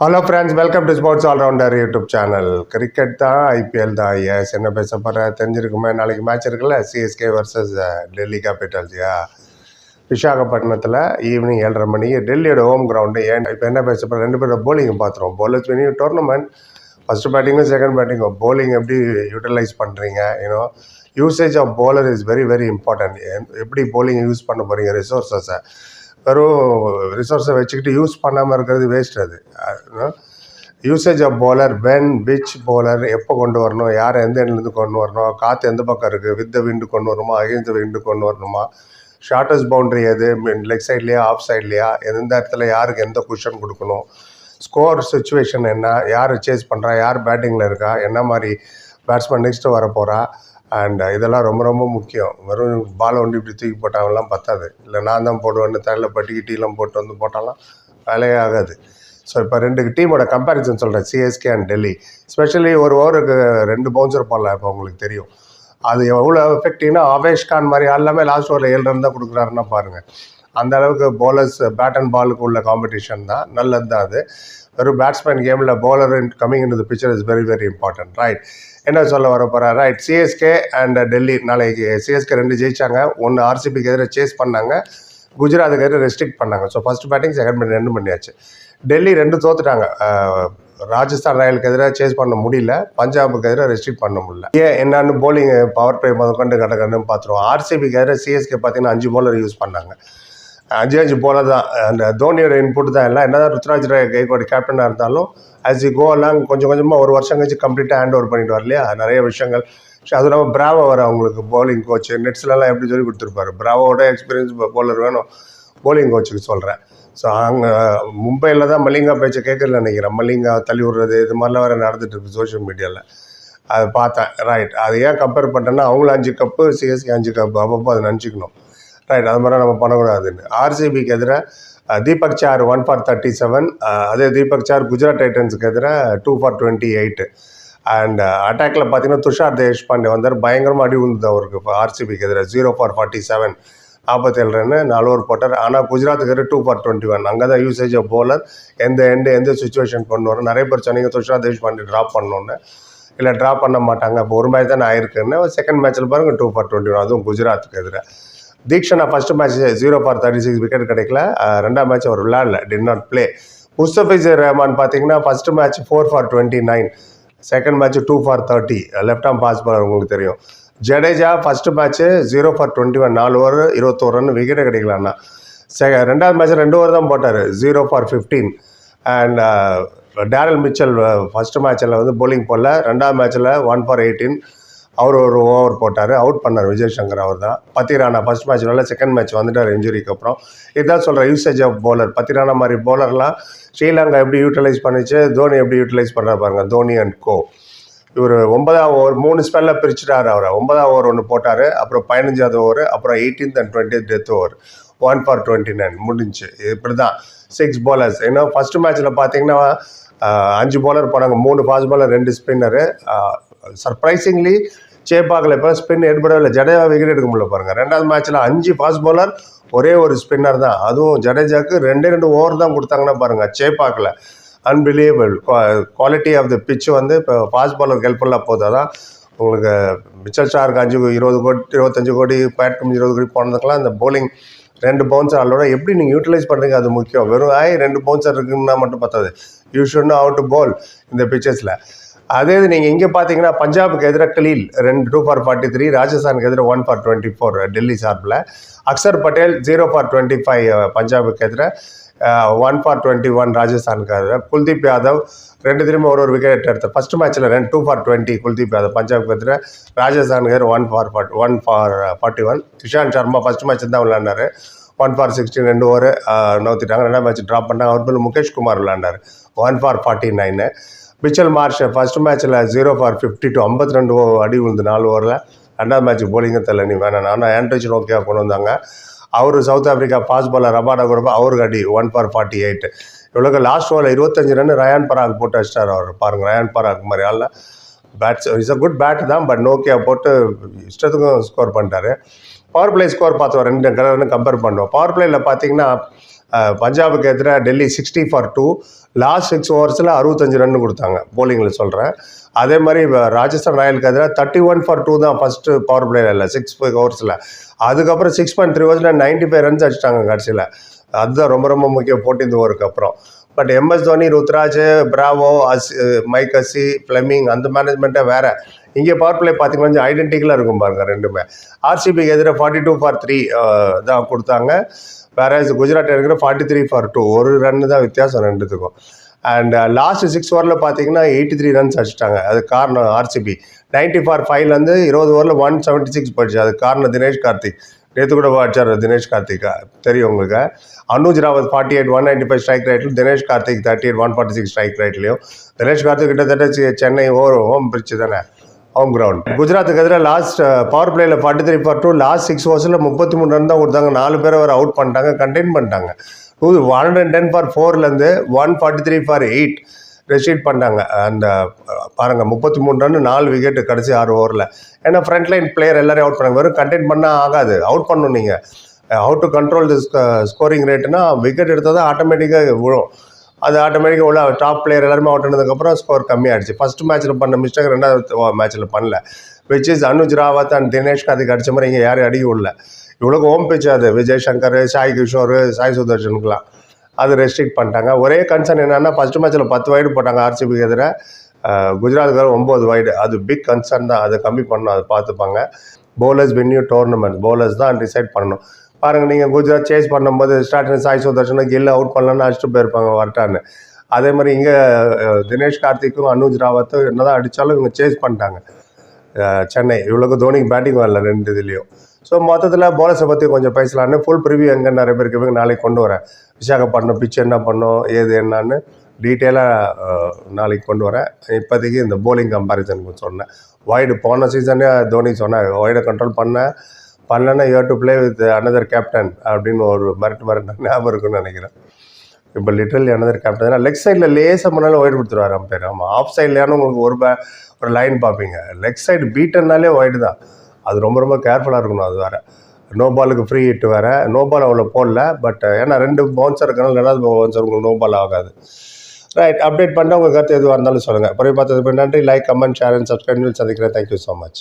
Hello friends welcome to sports allrounder YouTube channel cricket தான் IPL தான் S என்ன பேச போகிறேன் தெரிஞ்சிருக்குமே? நாளைக்கு மேட்ச் இருக்குல்ல? சிஎஸ்கே வர்சஸ் டெல்லி கேபிட்டல்ஸியா விசாகப்பட்டினத்தில் ஈவினிங் ஏழரை மணிக்கு டெல்லியோட ஹோம் கிரவுண்டு ஏன் இப்போ என்ன பேச போகிறேன் ரெண்டு பேரோட போலிங் பார்த்துருவோம் போலர்ஸ் winning டோர்னமெண்ட் ஃபஸ்ட்டு பேட்டிங்கும் செகண்ட் பேட்டிங்கும் போலிங் எப்படி யூட்டிலைஸ் பண்ணுறீங்க you know usage of bowler is very very important எப்படி போலிங் யூஸ் பண்ண போகிறீங்க ரிசோர்ஸஸை வெறும் ரிசோர்ஸை வச்சுக்கிட்டு யூஸ் பண்ணாமல் இருக்கிறது வேஸ்ட் அது. Usage of bowler when which bowler எப்போ கொண்டு வரணும்? யார் எந்த எண்ட்லேருந்து கொண்டு வரணும்? காற்று எந்த பக்கம் இருக்குது வித் விண்டு கொண்டு வரணுமா? அகேன்ஸ்ட் விண்டு கொண்டு வரணுமா? ஷார்ட்டஸ்ட் பவுண்டரி எது? லெக் சைட்லேயா ஆஃப் சைட்லேயா எந்த இடத்துல யாருக்கு எந்த குஷன் கொடுக்கணும்? ஸ்கோர் சுச்சுவேஷன் என்ன? யார் சேஸ் பண்ணுறா யார் பேட்டிங்கில் இருக்கா? என்ன மாதிரி பேட்ஸ்மேன் நெக்ஸ்ட்டு வர போகிறா அண்ட் uh, இதெல்லாம் ரொம்ப ரொம்ப முக்கியம். வெறும் பாலை ஒண்டி இப்படி தூக்கி போட்டாங்கலாம் பத்தாது. இல்லை நான் தான் போடுவேன்னு தலையில் பட்டிக்கிட்டிலாம் போட்டு வந்து போட்டாலாம் வேலையே ஆகாது. ஸோ இப்போ ரெண்டு டீமோட கம்பேரிசன் சொல்கிறேன் சிஎஸ்கே அண்ட் டெல்லி ஸ்பெஷலி ஒரு ஓவருக்கு ரெண்டு பவுன்சர் போடலாம் இப்போ உங்களுக்கு தெரியும். அது எவ்வளோ எஃபெக்டிவ்னா ஆவேஷ்கான் மாதிரி எல்லாமே லாஸ்ட் ஓவரில் ஏழு ரன் தான் கொடுக்குறாருன்னா பாருங்கள் அந்த அளவுக்கு பவுலர்ஸ் பேட் அண்ட் பாலுக்கு உள்ள காம்படிஷன் தான். நல்லது தான் அது. வெறும் பேட்ஸ்மேன் கேமில் bowler coming in the picture is very very important right என்ன சொல்ல வர போகிறா ரைட் சிஎஸ்கே அண்ட் டெல்லி நாளைக்கு சிஎஸ்கே ரெண்டு ஜெயிச்சாங்க. ஒன்று ஆர்சிபிக்கு எதிராக சேஸ் பண்ணாங்க. குஜராத்துக்கு எதிராக ரெஸ்ட்ரிக்ட் பண்ணாங்க. So first batting second batting ரெண்டு பண்ணியாச்சு. டெல்லி ரெண்டு தோத்துட்டாங்க. ராஜஸ்தான் ராயலுக்கு எதிராக சேஸ் பண்ண முடியல. பஞ்சாபுக்கு எதிராக ரெஸ்ட்ரிக்ட் பண்ண முடியல. ஏன்? என்னன்னு போலிங் பவர் பிளே முதற்கொண்டு கட்ட கண்டுன்னு பார்த்துருவோம் ஆர்சிபிக்கு எதிராக சிஎஸ்கே பார்த்தீங்கன்னா அஞ்சு bowler யூஸ் பண்ணாங்க. அஞ்சு அஞ்சு போல தான் அந்த தோனியோட இன்புட் தான். எல்லாம் என்னதான் ருத்ராஜ் ராய் கைகோட கேப்டனாக இருந்தாலும் அஸ் இ கோ கொஞ்சம் கொஞ்சமாக ஒரு வருஷம் கழிச்சு கம்ப்ளீட்டாக ஹேண்ட் ஓவர் பண்ணிட்டு வரலையா நிறைய விஷயங்கள். ஸோ அது இல்லாமல் பிராவோ வர அவங்களுக்கு போலிங் கோச் நெட்ஸ்லலாம் எப்படி சொல்லி கொடுத்துருப்பாரு? பிராவோட எக்ஸ்பீரியன்ஸ் போலர் வேணும். போலிங் கோச்சுக்கு சொல்கிறேன் ஸோ அங்கே மும்பையில் தான் மலிங்கா பேச்சை கேட்கல நினைக்கிறேன். மலிங்கா தள்ளி விடுறது இது மாதிரிலாம் வேறு நடந்துட்டு இருக்கு சோஷியல் மீடியாவில் அது பார்த்தேன். ரைட் அது ஏன் கம்பேர் பண்ணேன்னா அவங்களும் அஞ்சு கப்பு சிஎஸ்கே அஞ்சு கப்பு அப்பப்போ அதை நினச்சிக்கணும். ரைட் அது மாதிரி நம்ம பண்ணக்கூடாதுன்னு. ஆர்சிபிக்கு எதிராக Deepak sir one for thirty seven அதே தீபக் சார் குஜராத் டைட்டன்ஸுக்கு எதிராக two for twenty eight and அட்டாக்ல பார்த்தீங்கன்னா துஷார் தேஷ்பாண்டே வந்தார். பயங்கரமாக அடி விழுந்தது அவருக்கு. இப்போ ஆர்சிபிக்கு எதிராக ஜீரோ ஃபார் ஃபார்ட்டி செவன் நாற்பத்தேழு ரன்னு நாலு ஓவர் போட்டார். ஆனால் குஜராத்துக்கு எதிராக டூ ஃபார் டுவெண்ட்டி ஒன் அங்கே தான் யூசேஜ் ஆஃப் போலர் எந்த எண்டு எந்த சுச்சுவேஷன் கொண்டு வரும் நிறைய பேர் சொன்னீங்க துஷார் தேஷ்பாண்டே ட்ராப் பண்ணோன்னு இல்லை ட்ராப் பண்ண மாட்டாங்க. இப்போ ஒரு மேட்ச் தான் ஆயிருக்குன்னு செகண்ட் மேட்ச்சில் பாருங்கள் டூ ஃபார் டுவெண்ட்டி ஒன் அதுவும் குஜராத்துக்கு எதிராக Theekshana first match zero for thirty six wicket கிடைக்கல ரெண்டாம் மேட்ச் அவர் விளையாடல. Did not play Mustafizur Rahman பார்த்தீங்கன்னா first match four for twenty nine second match two for thirty left arm pace bowler உங்களுக்கு தெரியும். Jadeja first match zero for twenty one நாலு over இருபத்தோரு run விக்கெட்டே கிடைக்கலண்ணா செ ரெண்டாவது மேட்ச் ரெண்டு ஓவர் தான் போட்டார். Zero for fifteen and Daryl Mitchell first மேட்ச்சில் வந்து போலிங் போடல. ரெண்டாவது மேட்ச்சில் ஒன் ஃபார் எயிட்டீன் அவர் ஒரு ஓவர் போட்டார். அவுட் பண்ணார் விஜய் சங்கர் அவர் தான் பத்திரானா ஃபர்ஸ்ட் மேட்ச் நல்லா செகண்ட் மேட்ச் வந்துட்டார் இன்ஜுரிக்கு அப்புறம். இதுதான் சொல்கிறேன் யூசேஜ் ஆஃப் பவுலர் பத்திரானா மாதிரி பவுலர்லாம் ஸ்ரீலங்கா எப்படி யூட்டிலைஸ் பண்ணிச்சு தோனி எப்படி யூட்டிலைஸ் பண்ணுறாரு பாருங்க தோனி அண்ட் கோ. இவர் ஒன்பதாம் ஓவர் மூணு ஸ்பெல்லில் பிரிச்சுட்டார் அவரை. ஒன்பதாம் ஓவர் ஒன்று போட்டார் அப்புறம் பதினஞ்சாவது ஓவர் அப்புறம் eighteenth and twenty death over one for twenty nine முடிஞ்சு. இப்படி தான் சிக்ஸ் bowlers. ஏன்னா ஃபர்ஸ்ட் மேட்ச்சில் பார்த்தீங்கன்னா அஞ்சு bowler போனாங்க. மூணு ஃபாஸ்ட் பாலர் ரெண்டு ஸ்பின்னரு சர்ப்ரைசிங்லி சேப்பாக்கில் இப்போ ஸ்பின் ஏற்படவில்லை ஜடேஜா விக்கெட் எடுக்க முடியல பாருங்கள் ரெண்டாவது மேட்ச்சில் அஞ்சு ஃபாஸ்ட் பாலர் ஒரே ஒரு ஸ்பின்னர் தான். அதுவும் ஜடேஜாவுக்கு ரெண்டே ரெண்டு ஓவர் தான் கொடுத்தாங்கன்னா பாருங்கள் சேப்பாக்கில். Unbelievable quality of the pitch வந்து இப்போ ஃபாஸ்ட் பாலர் ஹெல்ப்ஃபுல்லாக போகுது. தான் உங்களுக்கு மிச்சல் ஸ்டாருக்கு அஞ்சு இருபது கோடி இருபத்தஞ்சு கோடி பேட்கும் இருபது கோடி போனதுக்கெல்லாம் இந்த போலிங் ரெண்டு பவுன்சர் அல்லோட எப்படி நீங்கள் யூட்டிலைஸ் பண்ணுறீங்க அது முக்கியம். வெறும் ஆய் ரெண்டு பவுன்சர் இருக்குன்னா மட்டும் பத்தாது. You should know out ball இந்த பிச்சர்ஸில் அதே இது நீங்கள் இங்கே பார்த்தீங்கன்னா பஞ்சாபுக்கு எதிராக கலீல் ரெண்டு டூ ஃபார் ஃபார்ட்டி த்ரீ ராஜஸ்தானுக்கு எதிராக one for twenty four Delhi சார்பில். Axar Patel zero for twenty five பஞ்சாபுக்கு எதிராக ஒன் ஃபார் டுவெண்ட்டி ஒன் ராஜஸ்தானுக்கு எதிராக குல்தீப் யாதவ் ரெண்டு திரும்ப ஒரு ஒரு விக்கெட் எடுத்த ஃபர்ஸ்ட் மேட்ச்சில் ரெண்டு two for twenty Kuldeep Yadav பஞ்சாபுக்கு எதிராக ராஜஸ்தானுக்கு எதிராக one for forty one for forty one Ishant Sharma first match தான் விளையாண்டாரு. ஒன் ஃபார் சிக்ஸ்டீன் ரெண்டு ஓவர் நோத்திட்டாங்க. ரெண்டாம் மேட்ச் ட்ராப் பண்ணாங்க. அவர் பேர் Mukesh Kumar விளையாண்டார். One for forty nine Mitchell Marsh first மேட்ச்சில் ஜீரோ ஃபார் ஃபிஃப்டி டூ ஐம்பத்தி ரெண்டு அடி விழுந்து நாலு ஓவரில் ரெண்டாவது மேட்ச் போலிங்க தெரியல நீ வேணாம். ஆனால் ஆண்ட்ரிச் நோக்கியாக கொண்டு வந்தாங்க. அவர் South Africa fast bowler Rabada கூட அவருக்கு அடி ஒன் ஃபார் ஃபார்ட்டி எயிட் இவ்வளோக்கு லாஸ்ட் ஓவரில் இருபத்தஞ்சு ரன் ரயான் பராக் போட்டு அடிச்சிட்டார் அவர். பாருங்க ரயான் பராக் மாதிரி ஆள் bats is a good bat தான் பட் நோக்கியா போட்டு இஷ்டத்துக்கும் ஸ்கோர் பண்ணிட்டாரு. பவர் பிளே ஸ்கோர் பார்த்தோம் ரெண்டு கலர்னு கம்பேர் பண்ணுவோம். பவர் பிளேயில் பார்த்தீங்கன்னா பஞ்சாபுக்கு எதிராக Delhi sixty for two last six ஓவர்ஸில் அறுபத்தஞ்சு ரன் கொடுத்தாங்க. போலிங்கில் சொல்கிறேன் அதே மாதிரி ராஜஸ்தான் ராயலுக்கு எதிராக தேர்ட்டி ஒன் ஃபார் டூ தான் ஃபஸ்ட்டு பவர் பிளேயர் இல்லை சிக்ஸ் ஓவர்ஸில் அதுக்கப்புறம் சிக்ஸ் பாயிண்ட் த்ரீ ஓவர்ஸில் நைன்ட்டி ஃபைவ் ரன்ஸ் அடிச்சிட்டாங்க கடைசியில். அதுதான் ரொம்ப ரொம்ப முக்கியம் ஃபோர்டீன்த் ஓவருக்கு அப்புறம். But MS Dhoni Ruturaj Bravo as Mike Hussey Fleming அந்த மேனேஜ்மெண்ட்டை வேறு. இங்கே பவர் பிளே பார்த்தீங்கன்னா கொஞ்சம் ஐடென்டிக்கலாக இருக்கும் பாருங்க ரெண்டுமே. ஆர்சிபிக்கு எதிராக ஃபார்ட்டி டூ ஃபார் த்ரீ தான் கொடுத்தாங்க. வேற குஜராத் எடுக்கிற ஃபார்ட்டி த்ரீ ஃபார் டூ ஒரு ரன்னு தான் வித்தியாசம் ரெண்டுத்துக்கும். அண்ட் லாஸ்ட் சிக்ஸ் ஓவரில் பார்த்தீங்கன்னா எயிட்டி த்ரீ ரன்ஸ் அடிச்சிட்டாங்க. அது காரணம் ஆர்சிபி நைன்ட்டி ஃபார் ஃபைவ்லேருந்து இருபது ஓவரில் ஒன் செவன்ட்டி சிக்ஸ் போயிடுச்சு. அது காரணம் தினேஷ் கார்த்திக். நேற்று கூட வாட்சார் தினேஷ் கார்த்திகா. தெரியும் உங்களுக்கு. Anuj Rawat forty eight one ninety five strike ரேட்டில் Dinesh Karthik thirty eight one forty six strike ரேட்லையும் Dinesh Karthik கிட்டத்தட்ட சென்னை ஓவர் ஹோம் பிரிட்ஜ் தானே ஹோம் கிரவுண்ட் குஜராத்துக்கு எதிராக last power பிளேயில் forty three for two last six ஓவர்ஸில் முப்பத்தி மூணு ரன் தான் கொடுத்தாங்க. நாலு பேர் அவர் அவுட் பண்ணிட்டாங்க கண்டெயின் பண்ணிட்டாங்க. One hundred ten for four one forty three for eight restrict பண்ணாங்க. அந்த பாருங்கள் முப்பத்தி மூணு ரன் நாலு விக்கெட்டு கடைசி ஆறு ஓவரில் ஏன்னா ஃப்ரண்ட் லைன் பிளேயர் எல்லாரையும் அவுட் பண்ணாங்க. வெறும் கண்டெயின் பண்ணால் ஆகாது. அவுட் பண்ணணும் நீங்கள் how to control the scoring ரேட்னா wicket எடுத்தால் தான் ஆட்டோமேட்டிக்காக விழும். அது ஆட்டோமேட்டிக்காக உள்ள டாப் பிளேயர் எல்லாருமே அவுட் ஆனதுக்கப்புறம் ஸ்கோர் கம்மியாகிடுச்சு ஃபஸ்ட் மேட்ச்சில் பண்ண மிஸ்டேக் ரெண்டாவது மேட்ச்சில் பண்ணல. Which is Anuj Rawat and Dinesh அதுக்கு அடித்த மாதிரி இங்கே யாரும் அடிக்க விடல. இவ்வளோக்கு ஓம் பிச் அது. விஜய் சங்கர் சாய் கிஷோர் சாய் சுதர்ஷனுக்குலாம் அது ரெஸ்ட்ரிக்ட் பண்ணிட்டாங்க. ஒரே கன்சர்ன் என்னென்னா ஃபர்ஸ்ட் மேட்ச்சில் பத்து வைடு போட்டாங்க ஆர்சிபிக்கு எதிராக குஜராத்துக்கு ஒம்பது வைடு அது பிக் கன்சர்ன் தான். அதை கம்மி பண்ணணும். அதை பார்த்துப்பாங்க. பவுலர்ஸ் வென்யூ டோர்னமெண்ட் பவுலர்ஸ் தான் டிசைட் பண்ணணும். பாருங்கள் நீங்கள் குஜராத் சேஸ் பண்ணும்போது ஸ்டார்டிங் சாய் சுதர்ஷனை கில்ல அவுட் பண்ணலன்னு அடிச்சுட்டு போயிருப்பாங்க வரட்டான்னு. அதே மாதிரி இங்கே தினேஷ் கார்த்திக்கும் அனுஜ் ராவத்தும் என்ன தான் அடித்தாலும் இவங்க சேஸ் பண்ணிட்டாங்க. சென்னை. இவ்வளோக்கு தோனிக்கு பேட்டிங் வரல ரெண்டு இதுலேயும். ஸோ மொத்தத்தில் போலர்ஸை பற்றி கொஞ்சம் பேசலான்னு ஃபுல் ப்ரிவியூ எங்கே நிறைய பேருக்கு இவங்க நாளைக்கு கொண்டு வரேன். விசாகப்பட்டினம் பிச்சு என்ன பண்ணோம் ஏது என்னான்னு டீட்டெயிலாக நாளைக்கு கொண்டு வரேன். இப்போதைக்கு இந்த போலிங் கம்பேரிசன் சொன்னேன். வைடு போன சீசனே தோனி சொன்னேன் வைடை கண்ட்ரோல் பண்ணேன் பண்ணலன்னா you're to play with another captain அப்படின்னு ஒரு மிரட்டு மிரட்டு ஞாபகம் இருக்குன்னு நினைக்கிறேன். இப்போ லிட்டரலி அனதர் கேப்டன் லெக் சைடில் லேசாக பண்ணாலும் ஒயிட் கொடுத்துருவாரு அம்பேர். ஆமாம் ஆஃப் சைட்லையான உங்களுக்கு ஒரு ஒரு லைன் பார்ப்பீங்க. லெக் சைடு பீட்டன்னாலே ஒயிட் தான். அது ரொம்ப ரொம்ப கேர்ஃபுல்லாக இருக்கணும் அது வேறு. நோ பாலுக்கு ஃப்ரீ ஹிட் வேறு. நோ பால் அவ்வளோ போடல பட் ஏன்னா ரெண்டு பவுன்சர் இருக்கனால ரெண்டாவது பவுன்சர் உங்களுக்கு நோ பால் ஆகாது. ரைட் அப்டேட் பண்ணிட்டு உங்கள் கருத்து எதுவாக இருந்தாலும் சொல்லுங்கள் பிறகு பார்த்தது நன்றி like comment share and subscribe சந்திக்கிறேன். Thank you so much